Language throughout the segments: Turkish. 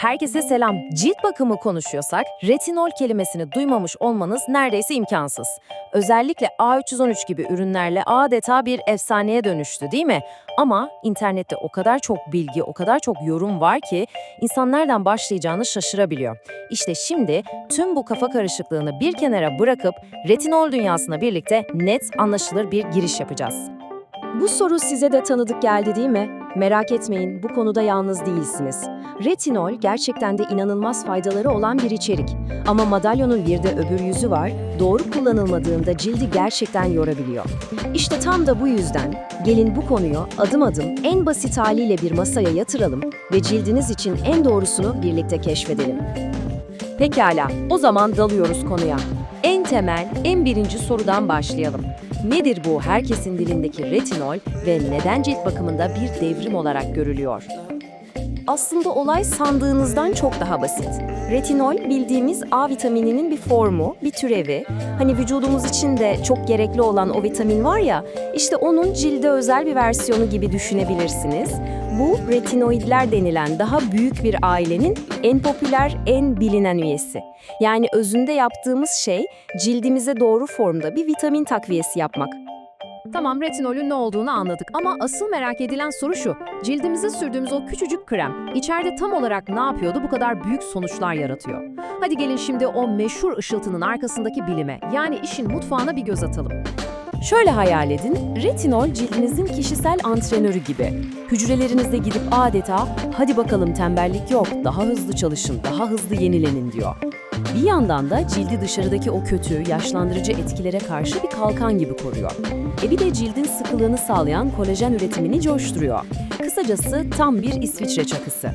Herkese selam. Cilt bakımı konuşuyorsak retinol kelimesini duymamış olmanız neredeyse imkansız. Özellikle A313 gibi ürünlerle adeta bir efsaneye dönüştü değil mi? Ama internette o kadar çok bilgi, o kadar çok yorum var ki insan nereden başlayacağını şaşırabiliyor. İşte şimdi tüm bu kafa karışıklığını bir kenara bırakıp retinol dünyasına birlikte net, anlaşılır bir giriş yapacağız. Bu soru size de tanıdık geldi değil mi? Merak etmeyin, bu konuda yalnız değilsiniz. Retinol gerçekten de inanılmaz faydaları olan bir içerik. Ama madalyonun bir de öbür yüzü var, doğru kullanılmadığında cildi gerçekten yorabiliyor. İşte tam da bu yüzden gelin bu konuyu adım adım en basit haliyle bir masaya yatıralım ve cildiniz için en doğrusunu birlikte keşfedelim. Pekala, o zaman dalıyoruz konuya. En temel, en birinci sorudan başlayalım. Nedir bu herkesin dilindeki retinol ve neden cilt bakımında bir devrim olarak görülüyor? Aslında olay sandığınızdan çok daha basit. Retinol bildiğimiz A vitamininin bir formu, bir türevi. Hani vücudumuz için de çok gerekli olan o vitamin var ya, işte onun cilde özel bir versiyonu gibi düşünebilirsiniz. Bu retinoidler denilen daha büyük bir ailenin en popüler, en bilinen üyesi. Yani özünde yaptığımız şey cildimize doğru formda bir vitamin takviyesi yapmak. Tamam retinolün ne olduğunu anladık ama asıl merak edilen soru şu. Cildimize sürdüğümüz o küçücük krem içeride tam olarak ne yapıyordu bu kadar büyük sonuçlar yaratıyor? Hadi gelin şimdi o meşhur ışıltının arkasındaki bilime yani işin mutfağına bir göz atalım. Şöyle hayal edin, retinol cildinizin kişisel antrenörü gibi. Hücrelerinizde gidip adeta hadi bakalım tembellik yok, daha hızlı çalışın, daha hızlı yenilenin diyor. Bir yandan da cildi dışarıdaki o kötü, yaşlandırıcı etkilere karşı bir kalkan gibi koruyor. E bir de cildin sıkılığını sağlayan kolajen üretimini coşturuyor. Kısacası tam bir İsviçre çakısı.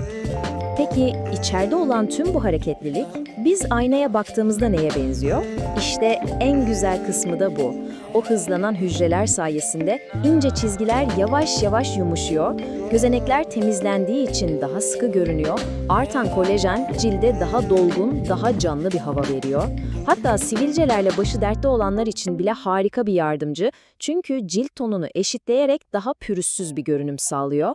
Peki içeride olan tüm bu hareketlilik biz aynaya baktığımızda neye benziyor? İşte en güzel kısmı da bu. O hızlanan hücreler sayesinde ince çizgiler yavaş yavaş yumuşuyor, gözenekler temizlendiği için daha sıkı görünüyor, artan kolajen cilde daha dolgun, daha canlı bir hava veriyor. Hatta sivilcelerle başı dertte olanlar için bile harika bir yardımcı çünkü cilt tonunu eşitleyerek daha pürüzsüz bir görünüm sağlıyor.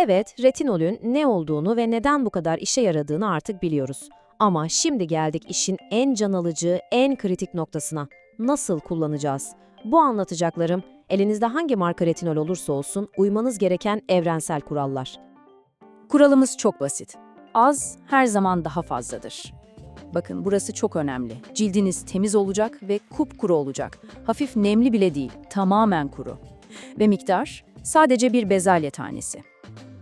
Evet, retinolün ne olduğunu ve neden bu kadar işe yaradığını artık biliyoruz. Ama şimdi geldik işin en can alıcı, en kritik noktasına. Nasıl kullanacağız? Bu anlatacaklarım, elinizde hangi marka retinol olursa olsun uymanız gereken evrensel kurallar. Kuralımız çok basit. Az her zaman daha fazladır. Bakın burası çok önemli. Cildiniz temiz olacak ve kupkuru olacak. Hafif nemli bile değil, tamamen kuru. Ve miktar sadece bir bezelye tanesi.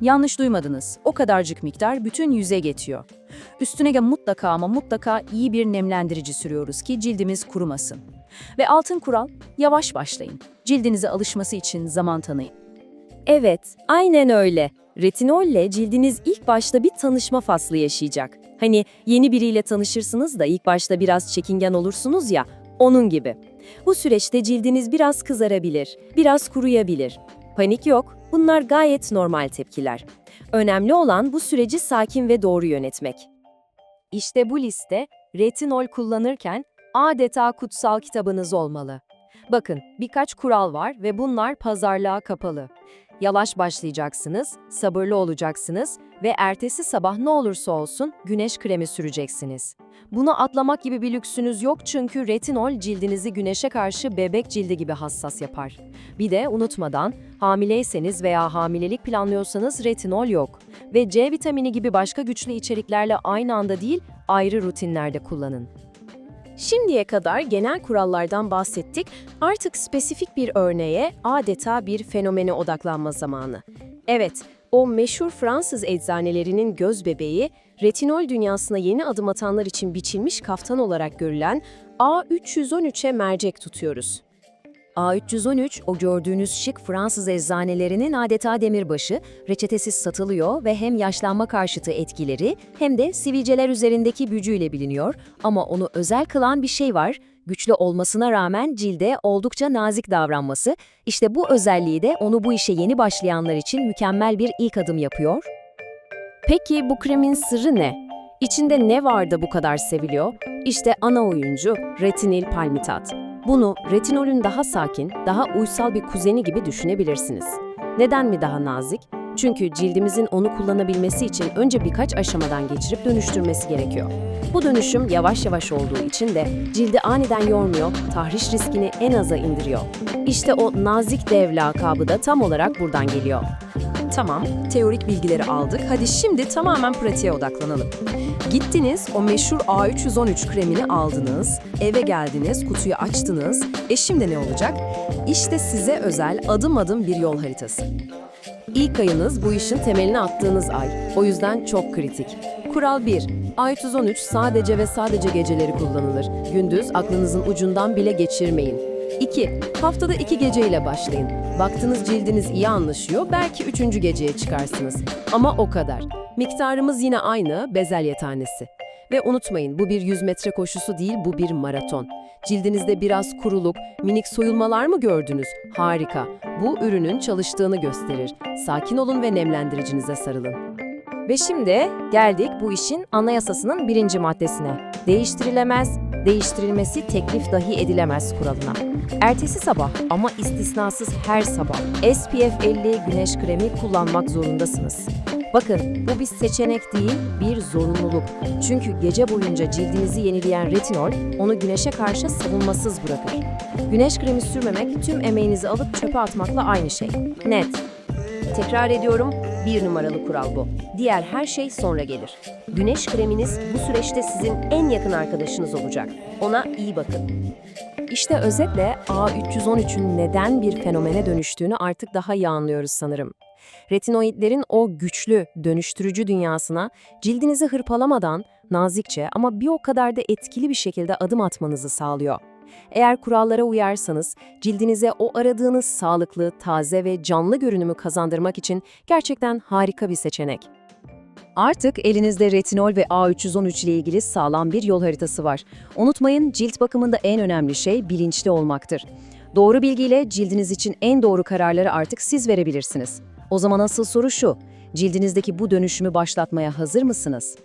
Yanlış duymadınız. O kadarcık miktar bütün yüze geçiyor. Üstüne de mutlaka ama mutlaka iyi bir nemlendirici sürüyoruz ki cildimiz kurumasın. Ve altın kural, yavaş başlayın. Cildinize alışması için zaman tanıyın. Evet, aynen öyle. Retinolle cildiniz ilk başta bir tanışma faslı yaşayacak. Hani yeni biriyle tanışırsınız da ilk başta biraz çekingen olursunuz ya, onun gibi. Bu süreçte cildiniz biraz kızarabilir, biraz kuruyabilir. Panik yok, bunlar gayet normal tepkiler. Önemli olan bu süreci sakin ve doğru yönetmek. İşte bu liste retinol kullanırken adeta kutsal kitabınız olmalı. Bakın birkaç kural var ve bunlar pazarlığa kapalı. Yavaş başlayacaksınız, sabırlı olacaksınız ve ertesi sabah ne olursa olsun güneş kremi süreceksiniz. Bunu atlamak gibi bir lüksünüz yok çünkü retinol cildinizi güneşe karşı bebek cildi gibi hassas yapar. Bir de unutmadan hamileyseniz veya hamilelik planlıyorsanız retinol yok ve C vitamini gibi başka güçlü içeriklerle aynı anda değil ayrı rutinlerde kullanın. Şimdiye kadar genel kurallardan bahsettik, artık spesifik bir örneğe, adeta bir fenomene odaklanma zamanı. Evet, o meşhur Fransız eczanelerinin göz bebeği, retinol dünyasına yeni adım atanlar için biçilmiş kaftan olarak görülen A313'e mercek tutuyoruz. A313 o gördüğünüz şık Fransız eczanelerinin adeta demirbaşı, reçetesiz satılıyor ve hem yaşlanma karşıtı etkileri hem de sivilceler üzerindeki gücüyle biliniyor. Ama onu özel kılan bir şey var, güçlü olmasına rağmen cilde oldukça nazik davranması. İşte bu özelliği de onu bu işe yeni başlayanlar için mükemmel bir ilk adım yapıyor. Peki bu kremin sırrı ne? İçinde ne var da bu kadar seviliyor? İşte ana oyuncu retinil palmitat. Bunu retinolün daha sakin, daha uysal bir kuzeni gibi düşünebilirsiniz. Neden mi daha nazik? Çünkü cildimizin onu kullanabilmesi için önce birkaç aşamadan geçirip dönüştürmesi gerekiyor. Bu dönüşüm yavaş yavaş olduğu için de cildi aniden yormuyor, tahriş riskini en aza indiriyor. İşte o nazik dev lakabı da tam olarak buradan geliyor. Tamam, teorik bilgileri aldık. Hadi şimdi tamamen pratiğe odaklanalım. Gittiniz, o meşhur A313 kremini aldınız, eve geldiniz, kutuyu açtınız. E şimdi ne olacak? İşte size özel adım adım bir yol haritası. İlk ayınız bu işin temelini attığınız ay. O yüzden çok kritik. Kural 1. A313 sadece ve sadece geceleri kullanılır. Gündüz aklınızın ucundan bile geçirmeyin. 2. Haftada iki geceyle başlayın. Baktınız cildiniz iyi anlaşıyor, belki üçüncü geceye çıkarsınız. Ama o kadar. Miktarımız yine aynı, bezelye tanesi. Ve unutmayın bu bir 100 metre koşusu değil, bu bir maraton. Cildinizde biraz kuruluk, minik soyulmalar mı gördünüz? Harika. Bu ürünün çalıştığını gösterir. Sakin olun ve nemlendiricinize sarılın. Ve şimdi geldik bu işin anayasasının birinci maddesine. Değiştirilemez, değiştirilmesi teklif dahi edilemez kuralına. Ertesi sabah ama istisnasız her sabah SPF 50 güneş kremi kullanmak zorundasınız. Bakın bu bir seçenek değil, bir zorunluluk. Çünkü gece boyunca cildinizi yenileyen retinol onu güneşe karşı savunmasız bırakır. Güneş kremi sürmemek tüm emeğinizi alıp çöpe atmakla aynı şey. Net. Tekrar ediyorum, bir numaralı kural bu. Diğer her şey sonra gelir. Güneş kreminiz bu süreçte sizin en yakın arkadaşınız olacak. Ona iyi bakın. İşte özetle A313'ün neden bir fenomene dönüştüğünü artık daha iyi anlıyoruz sanırım. Retinoidlerin o güçlü, dönüştürücü dünyasına cildinizi hırpalamadan nazikçe ama bir o kadar da etkili bir şekilde adım atmanızı sağlıyor. Eğer kurallara uyarsanız cildinize o aradığınız sağlıklı, taze ve canlı görünümü kazandırmak için gerçekten harika bir seçenek. Artık elinizde retinol ve A313 ile ilgili sağlam bir yol haritası var. Unutmayın cilt bakımında en önemli şey bilinçli olmaktır. Doğru bilgiyle cildiniz için en doğru kararları artık siz verebilirsiniz. O zaman asıl soru şu, cildinizdeki bu dönüşümü başlatmaya hazır mısınız?